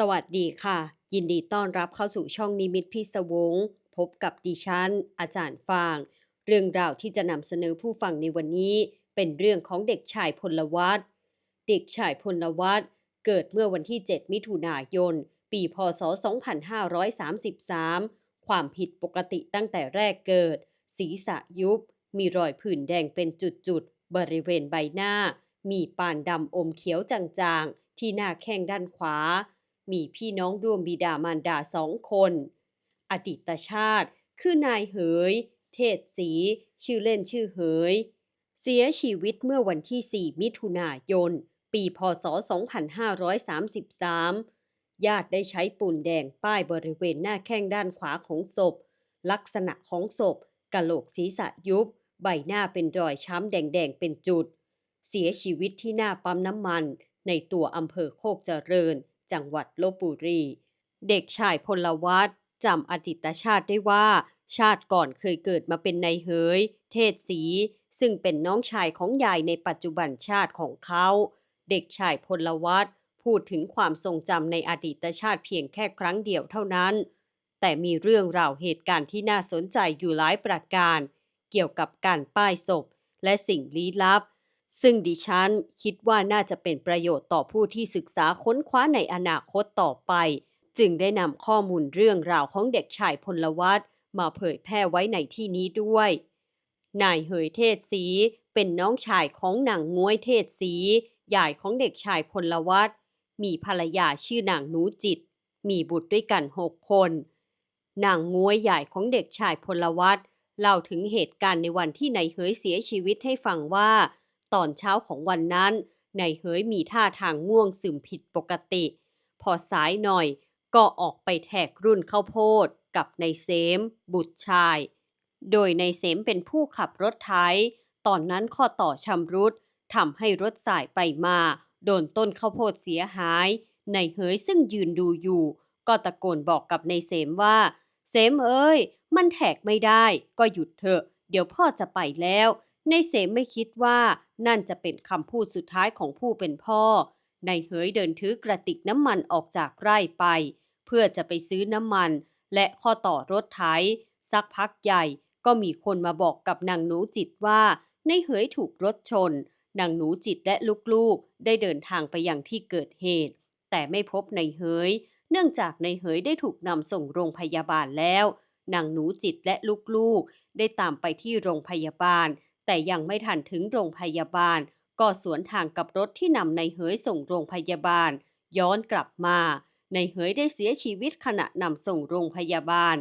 สวัสดีค่ะ ยินดีต้อนรับเข้าสู่ช่องนิมิตพิศวง พบกับดิฉัน อาจารย์ฟาง เรื่องราวที่จะนำเสนอผู้ฟังในวันนี้ เป็นเรื่องของเด็กชายพลวัตเด็กชายพลวัตเกิดเมื่อวันที่ 7 มิถุนายน ปีพศ 2533 ความผิดปกติตั้งแต่แรกเกิด ศีรษะยุบ มีรอยผื่นแดงเป็นจุดๆ บริเวณใบหน้า มีปานดำอมเขียวจางๆ ที่หน้าแข้งด้านขวา มีพี่น้องรวมบิดามารดาสองคน อดีตชาติคือนายเหย เทศศรีชื่อเล่นชื่อเหย เสียชีวิตเมื่อวันที่ 4 มิถุนายน ปีพศ 2533 ญาติได้ใช้ปูนแดงป้ายบริเวณหน้าแข้งด้านขวาของศพ ลักษณะของศพกะโหลกศีรษะยุบ ใบหน้าเป็นรอยช้ำแดงๆเป็นจุด เสียชีวิตที่หน้าปั๊มน้ำมันในตัวอำเภอโคกเจริญ จังหวัดลบบุรี เด็กชายพลวัตจำอดีตชาติได้ว่า ชาติก่อนเคยเกิดมาเป็นนายเหยเทศศรีซึ่งเป็นน้องชายของยายในปัจจุบันชาติของเขา เด็กชายพลวัตพูดถึงความทรงจำในอดีตชาติเพียงแค่ครั้งเดียวเท่านั้น แต่มีเรื่องราวเหตุการณ์ที่น่าสนใจอยู่หลายประการ เกี่ยวกับการป้ายศพ และสิ่งลี้ลับ ซึ่งดิฉันคิดว่าน่าจะเป็นประโยชน์ต่อผู้ที่ศึกษาค้นคว้าในอนาคตต่อไป จึงได้นำข้อมูลเรื่องราวของเด็กชายพลวัตมาเผยแพร่ไว้ในที่นี้ด้วย นายเหยเทศศรีเป็นน้องชายของนางง้วยเทศศรียายของเด็กชายพลวัตมีภรรยาชื่อนางหนูจิต มีบุตรด้วยกันหกคน นางง้วยยายของเด็กชายพลวัตเล่าถึงเหตุการณ์ในวันที่นายเหยเสียชีวิตให้ฟังว่า ตอนเช้าของวันนั้นนายเหยมีท่าทางง่วงซึมผิดปกติ พอสายหน่อยก็ออกไปแทกรุ่นข้าวโพดกับนายเสมบุตรชาย โดยนายเสมเป็นผู้ขับรถไถตอนนั้นข้อต่อชำรุดทำให้รถสายไปมา โดนต้นข้าวโพดเสียหายนายเหยซึ่งยืนดูอยู่ ก็ตะโกนบอกกับนายเสมว่าเสมเอ้ย มันแทกไม่ได้ ก็หยุดเถอะ เดี๋ยวพ่อจะไปแล้ว ในเสมไม่คิดว่านั่นจะเป็นคำพูดสุดท้ายของผู้เป็นพ่อนายเหยเดินถือกระติกน้ำมันออกจากไร่ไป เพื่อจะไปซื้อน้ำมัน และข้อต่อรถไถสักพักใหญ่ก็มีคนมาบอกกับนางหนูจิตว่า ในายเหยถูกรถชน นางหนูจิตและลูกๆ ได้เดินทางไปยังที่เกิดเหตุ แต่ไม่พบนายเหย เนื่องจากนายเหยได้ถูกนำส่งโรงพยาบาลแล้ว นางหนูจิตและลูกๆ ได้ตามไปที่โรงพยาบาล แต่ยังไม่ทันถึงโรงพยาบาล ก็สวนทางกับรถที่นำในเหยส่งโรงพยาบาล ย้อนกลับมา ในเหยได้เสียชีวิตขณะนำส่งโรงพยาบาล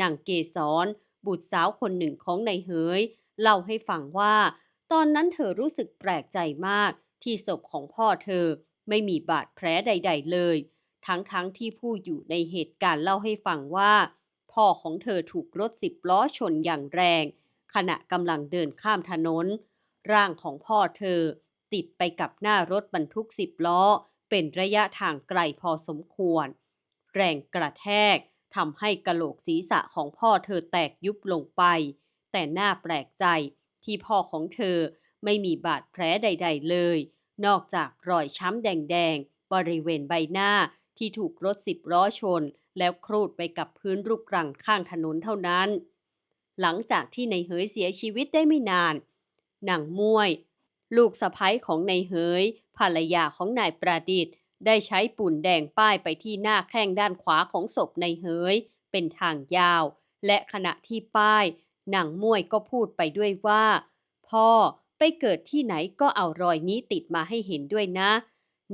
นางเกษรบุตรสาวคนหนึ่งของในเหยเล่าให้ฟังว่า ตอนนั้นเธอรู้สึกแปลกใจมากที่ศพของพ่อเธอไม่มีบาดแผลใด ๆ เลย ทั้งๆทที่ผู้อยู่ในเหตุการณ์เล่าให้ฟังว่า พ่อของเธอถูกรถสิบล้อชนอย่างแรง ขณะกำลังเดินข้ามถนน ร่างของพ่อเธอ ติดไปกับหน้ารถบรรทุกสิบล้อ เป็นระยะทางไกลพอสมควร แรงกระแทกทำให้กะโหลกศีรษะของพ่อเธอแตกยุบลงไป แต่น่าแปลกใจที่พ่อของเธอไม่มีบาดแผลใด ๆ เลย นอกจากรอยช้ำแดงๆ บริเวณใบหน้าที่ถูกรถสิบล้อชน แล้วครูดไปกับพื้นรุกรังข้างถนนเท่านั้น หลังจากที่ในเหยเสียชีวิตได้ไม่นานนางมวย ลูกสะพ้ยของในเหย ภรรยาของนายประดิษฐ์ ได้ใช้ปุ่นแดงป้ายไปที่หน้าแข้งด้านขวาของศพในเหย เป็นทางยาว และขณะที่ป้ายนางมวยก็พูดไปด้วยว่า พ่อไปเกิดที่ไหนก็เอารอยนี้ติดมาให้เห็นด้วยนะ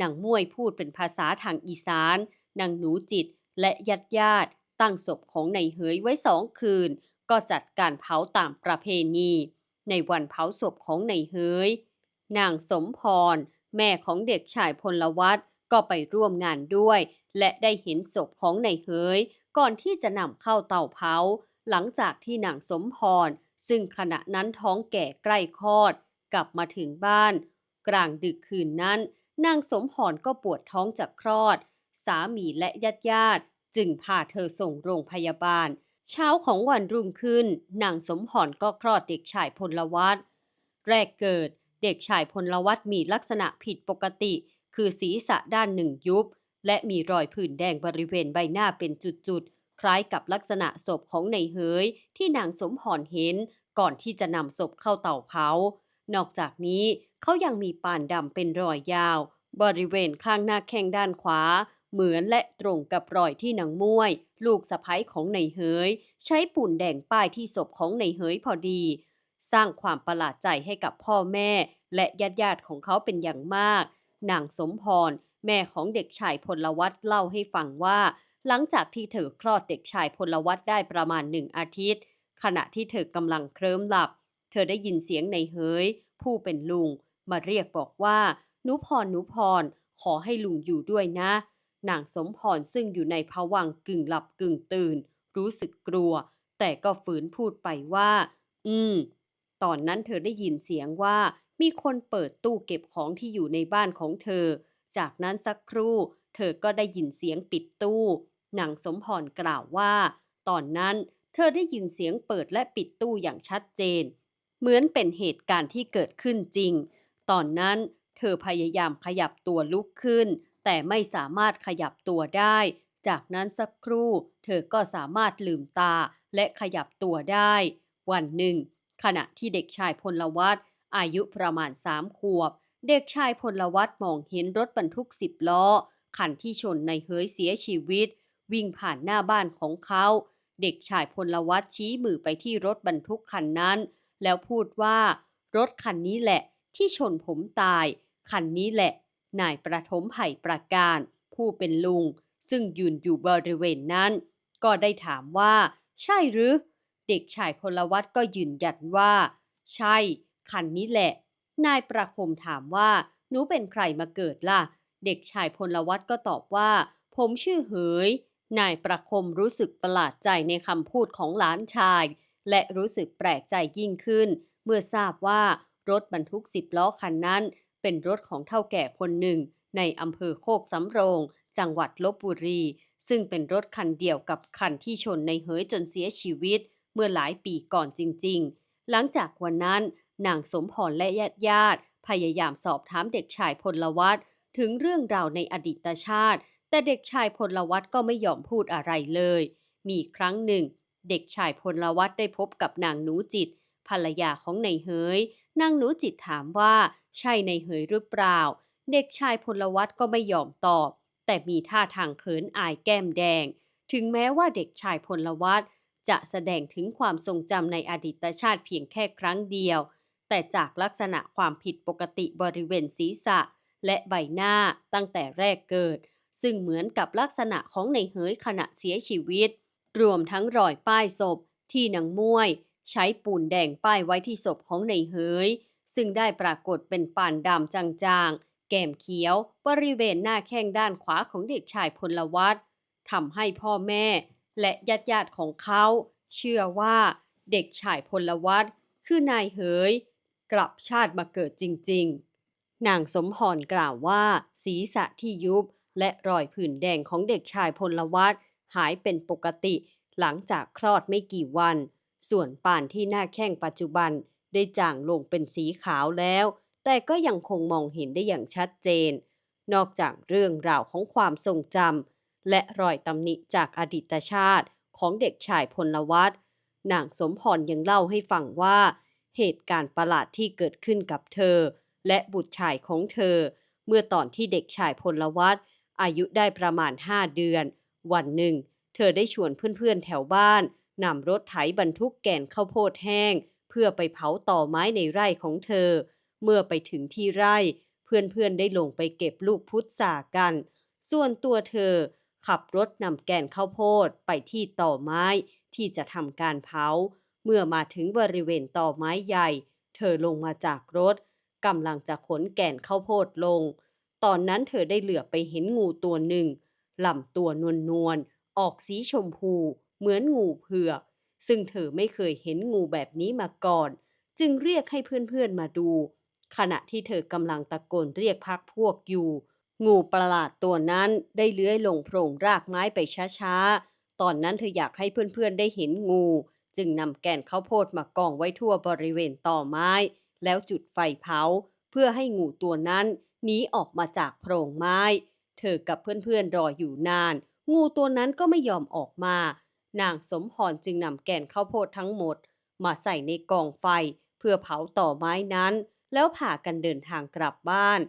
นางมวยพูดเป็นภาษาทางอีสานนางหนูจิตและญาติญาติตั้งศพของนายเหยไว้สองคืน ก็จัดการเผาตามประเพณี ในวันเผาศพของนายเหยนางสมพร แม่ของเด็กชายพลวัตก็ไปร่วมงานด้วย และได้เห็นศพของนายเหยก่อนที่จะนำเข้าเตาเผา หลังจากที่นางสมพร ซึ่งขณะนั้นท้องแก่ใกล้คลอด กลับมาถึงบ้าน กลางดึกคืนนั้น นางสมพรก็ปวดท้องจากคลอด สามีและญาติญาติๆจึงพาเธอส่งโรงพยาบาล เช้าของวันรุ่งขึ้นนางสมพรก็คลอดเด็กชายพลวัตแรกเกิดเด็กชายพลวัตมีลักษณะผิดปกติ คือศีรษะด้านหนึ่งยุบ และมีรอยผื่นแดงบริเวณใบหน้าเป็นจุดๆ คล้ายกับลักษณะศพของในเหยที่นางสมพรเห็นก่อนที่จะนำศพเข้าเตาเผา นอกจากนี้เขายังมีปานดำเป็นรอยยาว บริเวณข้างหน้าแข้งด้านขวา เหมือนและตรงกับรอยที่นางม้วย ลูกสะใภ้ของในเหย ใช้ปุ่นแดงป้ายที่ศพของในเหยพอดี สร้างความประหลาดใจให้กับพ่อแม่ และญาติญาติของเขาเป็นอย่างมาก นางสมพร แม่ของเด็กชายพลวัตเล่าให้ฟังว่า หลังจากที่เธอคลอดเด็กชายพลวัตได้ประมาณหนึ่งอาทิตย์ ขณะที่เธอกำลังเคลิ้มหลับ เธอได้ยินเสียงในเหย ผู้เป็นลุง มาเรียกบอกว่าหนุพรหนุพรขอให้ลุงอยู่ด้วยนะ นางสมพรซึ่งอยู่ในภวังค์กึ่งหลับกึ่งตื่น รู้สึกกลัว แต่ก็ฝืนพูดไปว่า อืม ตอนนั้นเธอได้ยินเสียงว่ามีคนเปิดตู้เก็บของที่อยู่ในบ้านของเธอ จากนั้นสักครู่ เธอก็ได้ยินเสียงปิดตู้ นางสมพรกล่าวว่า ตอนนั้นเธอได้ยินเสียงเปิดและปิดตู้อย่างชัดเจน เหมือนเป็นเหตุการณ์ที่เกิดขึ้นจริง ตอนนั้นเธอพยายามขยับตัวลุกขึ้น แต่ไม่สามารถขยับตัวได้ จากนั้นสักครู่ เธอก็สามารถลืมตาและขยับตัวได้ วันหนึ่ง ขณะที่เด็กชายพลวัตอายุประมาณสามขวบ เด็กชายพลวัตมองเห็นรถบรรทุกสิบล้อ คันที่ชนในเฮยเสียชีวิต วิ่งผ่านหน้าบ้านของเขา เด็กชายพลวัตชี้มือไปที่รถบรรทุกคันนั้น แล้วพูดว่า รถคันนี้แหละที่ชนผมตาย คันนี้แหละ นายประถมไผ่ประการ ผู้เป็นลุง ซึ่งยืนอยู่บริเวณนั้น ก็ได้ถามว่า ใช่หรือ เด็กชายพลวัตก็ยืนยันว่า ใช่ คันนี้แหละ นายประคมถามว่า หนูเป็นใครมาเกิดล่ะ เด็กชายพลวัตก็ตอบว่า ผมชื่อเหยนายประคมรู้สึกประหลาดใจในคำพูดของหลานชาย และรู้สึกแปลกใจยิ่งขึ้น เมื่อทราบว่ารถบรรทุกสิบล้อคันนั้น เป็นรถของเท่าแก่คนหนึ่ง ในอำเภอโคกสำโรง จังหวัดลบบุรี ซึ่งเป็นรถคันเดียวกับคันที่ชนในเหยจนเสียชีวิต เมื่อหลายปีก่อนจริง ๆ หลังจากวันนั้น นางสมพรและญาติญาติๆพยายามสอบถามเด็กชายพลวัตถึงเรื่องราวในอดีตชาติ แต่เด็กชายพลวัตก็ไม่ยอมพูดอะไรเลย มีครั้งหนึ่ง เด็กชายพลวัตได้พบกับนางหนูจิต ภรรยาของในเหยนางหนูจิตถามว่า ใช่ในเหยหรือเปล่า เด็กชายพลวัตก็ไม่ยอมตอบ แต่มีท่าทางเขินอายแก้มแดง ถึงแม้ว่าเด็กชายพลวัตจะแสดงถึงความทรงจำในอดีตชาติเพียงแค่ครั้งเดียว แต่จากลักษณะความผิดปกติบริเวณศีรษะ และใบหน้าตั้งแต่แรกเกิด ซึ่งเหมือนกับลักษณะของในเหยขณะเสียชีวิต รวมทั้งรอยป้ายศพที่นางม้วย ใช้ปูนแดงป้ายไว้ที่ศพของในเหยซึ่งได้ปรากฏเป็นป่านดำจางๆ แก้มเขียว บริเวณหน้าแข้งด้านขวาของเด็กชายพลวัตทำให้พ่อแม่ และญาติญาติๆของเขา เชื่อว่าเด็กชายพลวัตคือนายเหยกลับชาติมาเกิดจริงๆ นางสมพรกล่าวว่า ศีรษะที่ยุบ และรอยผื่นแดงของเด็กชายพลวัตหายเป็นปกติ หลังจากคลอดไม่กี่วัน ส่วนป่านที่หน้าแข้งปัจจุบันได้จางลงเป็นสีขาวแล้ว แต่ก็ยังคงมองเห็นได้อย่างชัดเจน นอกจากเรื่องราวของความทรงจำและรอยตำหนิจากอดีตชาติของเด็กชายพลวัตนางสมพรยังเล่าให้ฟังว่า เหตุการณ์ประหลาดที่เกิดขึ้นกับเธอ และบุตรชายของเธอ เมื่อตอนที่เด็กชายพลวัตอายุได้ประมาณ 5 เดือน วันหนึ่ง เธอได้ชวนเพื่อนๆแถวบ้าน นำรถไถบรรทุกแก่นข้าวโพดแห้ง เพื่อไปเผาต่อไม้ในไร่ของเธอ เมื่อไปถึงที่ไร่ เพื่อนๆได้ลงไปเก็บลูกพุทรากัน ส่วนตัวเธอ ขับรถนำแก่นข้าวโพดไปที่ต่อไม้ที่จะทำการเผา เมื่อมาถึงบริเวณต่อไม้ใหญ่ เธอลงมาจากรถกำลังจะขนแก่นข้าวโพดลง ตอนนั้นเธอได้เหลือไปเห็นงูตัวหนึ่งลำตัวนวลนวลๆออกสีชมพู เหมือนงูเผือก ซึ่งเธอไม่เคยเห็นงูแบบนี้มาก่อน จึงเรียกให้เพื่อนๆมาดู ขณะที่เธอกำลังตะโกนเรียกพักพวกอยู่ งูประหลาดตัวนั้นได้เลื้อยลงโพรงรากไม้ไปช้าๆ ตอนนั้นเธออยากให้เพื่อนๆได้เห็นงู จึงนำแกนข้าวโพดมากองไว้ทั่วบริเวณต่อไม้ แล้วจุดไฟเผา เพื่อให้งูตัวนั้นหนีออกมาจากโพรงไม้ เธอกับเพื่อนๆรออยู่นาน งูตัวนั้นก็ไม่ยอมออกมา นางสมพรจึงนำแก่นข้าวโพดทั้งหมด มาใส่ในกองไฟเพื่อเผาต่อไม้นั้น แล้วพากันเดินทางกลับบ้าน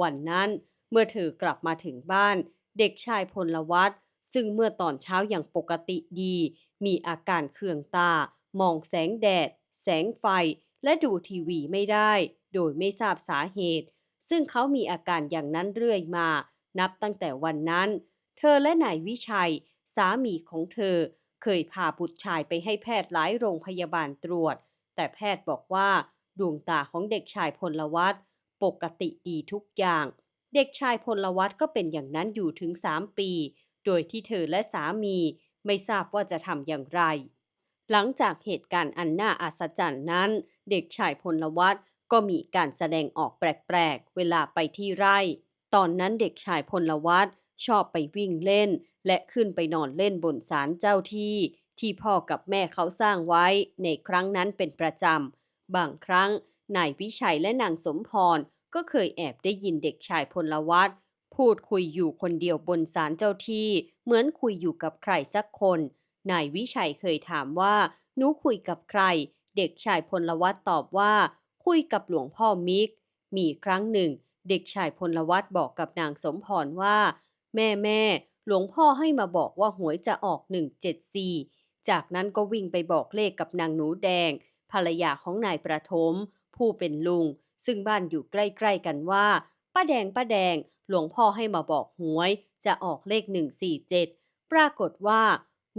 วันนั้นเมื่อเธอกลับมาถึงบ้าน เด็กชายพลวัตซึ่งเมื่อตอนเช้าอย่างปกติดี มีอาการเคืองตา มองแสงแดด แสงไฟ และดูทีวีไม่ได้ โดยไม่ทราบสาเหตุ ซึ่งเขามีอาการอย่างนั้นเรื่อยมา นับตั้งแต่วันนั้น เธอและนายวิชัย สามีของเธอ เคยพาบุตรชายไปให้แพทย์หลายโรงพยาบาลตรวจ แต่แพทย์บอกว่าดวงตาของเด็กชายพลวัตปกติดีทุกอย่าง เด็กชายพลวัตก็เป็นอย่างนั้นอยู่ถึง 3 ปี โดยที่เธอและสามีไม่ทราบว่าจะทำอย่างไร หลังจากเหตุการณ์อันน่าอัศจรรย์นั้น เด็กชายพลวัตก็มีการแสดงออกแปลกๆ เวลาไปที่ไร่ ตอนนั้นเด็กชายพลวัต ชอบไปวิ่งเล่น และขึ้นไปนอนเล่นบนศาลเจ้าที่ ที่พ่อกับแม่เขาสร้างไว้ในครั้งนั้นเป็นประจำ บางครั้งนายวิชัยและนางสมพรก็เคยแอบได้ยินเด็กชายพลวัตพูดคุยอยู่คนเดียวบนศาลเจ้าที่ เหมือนคุยอยู่กับใครสักคน นายวิชัยเคยถามว่าหนูคุยกับใคร เด็กชายพลวัตตอบว่า คุยกับหลวงพ่อมิก มีครั้งหนึ่ง เด็กชายพลวัตบอกกับนางสมพรว่า แม่แม่หลวงพ่อให้มาบอกว่าหวยจะออก174จากนั้นก็วิ่งไปบอกเลขกับนางหนูแดง ภรรยาของนายประถมผู้เป็นลุง ซึ่งบ้านอยู่ใกล้ๆกันว่า ป้าแดงป้าแดง หลวงพ่อให้มาบอกหวย จะออกเลข 147 ปรากฏว่า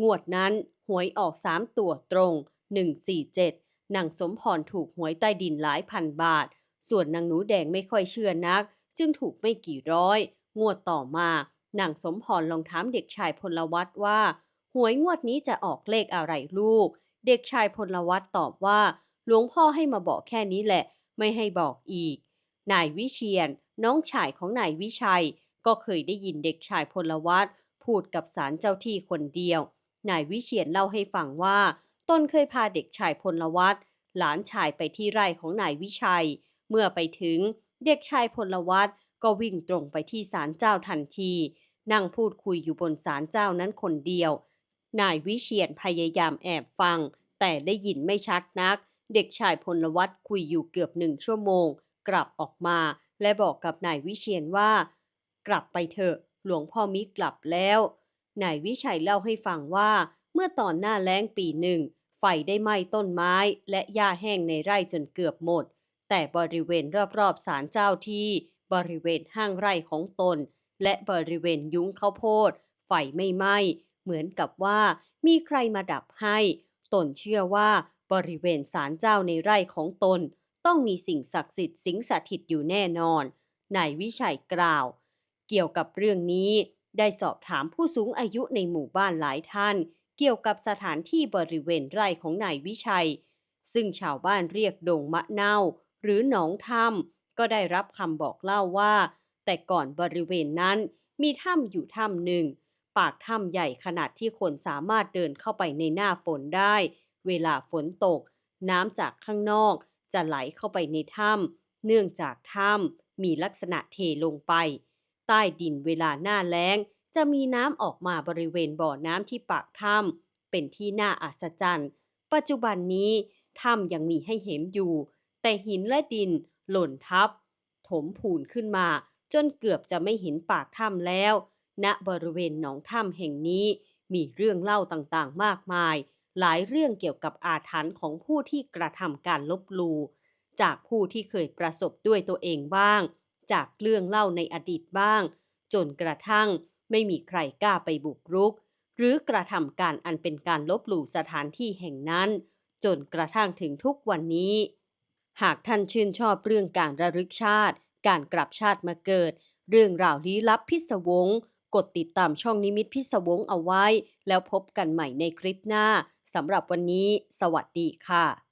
งวดนั้นหวยออก 3 ตัวตรง 147นางสมพรถูกหวยใต้ดินหลายพันบาท ส่วนนางหนูแดงไม่ค่อยเชื่อนัก จึงถูกไม่กี่ร้อย งวดต่อมา นางสมพรลองถามเด็กชายพลวัตว่า หวยงวดนี้จะออกเลขอะไรลูก เด็กชายพลวัตตอบว่า หลวงพ่อให้มาบอกแค่นี้แหละ ไม่ให้บอกอีก นายวิเชียน น้องชายของนายวิชัย ก็เคยได้ยินเด็กชายพลวัตพูดกับสารเจ้าที่คนเดียว นายวิเชียนเล่าให้ฟังว่าตนเคยพาเด็กชายพลวัตหลานชายไปที่ไร่ของนายวิชัย เมื่อไปถึงเด็กชายพลวัต ก็วิ่งตรงไปที่ศาลเจ้าทันที นั่งพูดคุยอยู่บนศาลเจ้านั้นคนเดียว นายวิเชียนพยายามแอบฟัง แต่ได้ยินไม่ชัดนัก เด็กชายพลวัตคุยอยู่เกือบหนึ่งชั่วโมง กลับออกมา และบอกกับนายวิเชียนว่า กลับไปเถอะ หลวงพ่อมิกลับแล้ว นายวิชัยเล่าให้ฟังว่า เมื่อตอนหน้าแล้งปีหนึ่งไฟได้ไหม้ต้นไม้และหญ้าแห้งในไร่จนเกือบหมด แต่บริเวณรอบๆศาลเจ้าที่ บริเวณห้างไร่ของตน และบริเวณยุ้งข้าวโพด ไฟไม่ไหม้เหมือนกับว่ามีใครมาดับให้ ตนเชื่อว่าบริเวณศาลเจ้าในไร่ของตน ต้องมีสิ่งศักดิ์สิทธิ์สิงสถิตอยู่แน่นอนนายวิชัยกล่าว เกี่ยวกับเรื่องนี้ได้สอบถามผู้สูงอายุในหมู่บ้านหลายท่าน เกี่ยวกับสถานที่บริเวณไร่ของนายวิชัย ซึ่งชาวบ้านเรียกดงมะเน่าหรือหนองถ้ำ ก็ได้รับคำบอกเล่าว่า แต่ก่อนบริเวณนั้นมีถ้ำอยู่ถ้ำหนึ่ง ปากถ้ำใหญ่ขนาดที่คนสามารถเดินเข้าไปในหน้าฝนได้ เวลาฝนตก น้ำจากข้างนอกจะไหลเข้าไปในถ้ำเนื่องจากถ้ำมีลักษณะเทลงไป ใต้ดินเวลาหน้าแล้ง จะมีน้ำออกมาบริเวณบ่อน้ำที่ปากถ้ำเป็นที่น่าอัศจรรย์ ปัจจุบันนี้ถ้ำยังมีให้เห็นอยู่ แต่หินและดิน หล่นทับ ถมพูนขึ้นมา จนเกือบจะไม่เห็นปากถ้ำแล้ว ณบริเวณหนองถ้ำแห่งนี้มีเรื่องเล่าต่างๆ มากมาย หลายเรื่องเกี่ยวกับอาถรรพ์ของผู้ที่กระทำการลบลู่จากผู้ที่เคยประสบด้วยตัวเองบ้าง จากเรื่องเล่าในอดีตบ้าง จนกระทั่งไม่มีใครกล้าไปบุกรุก หรือกระทำการอันเป็นการลบหลู่สถานที่แห่งนั้น จนกระทั่งถึงทุกวันนี้ หากท่านชื่นชอบเรื่องการระลึกชาติ การกลับชาติมาเกิด เรื่องราวลี้ลับพิศวง กดติดตามช่องนิมิตพิศวงเอาไว้ แล้วพบกันใหม่ในคลิปหน้าสำหรับวันนี้ สวัสดีค่ะ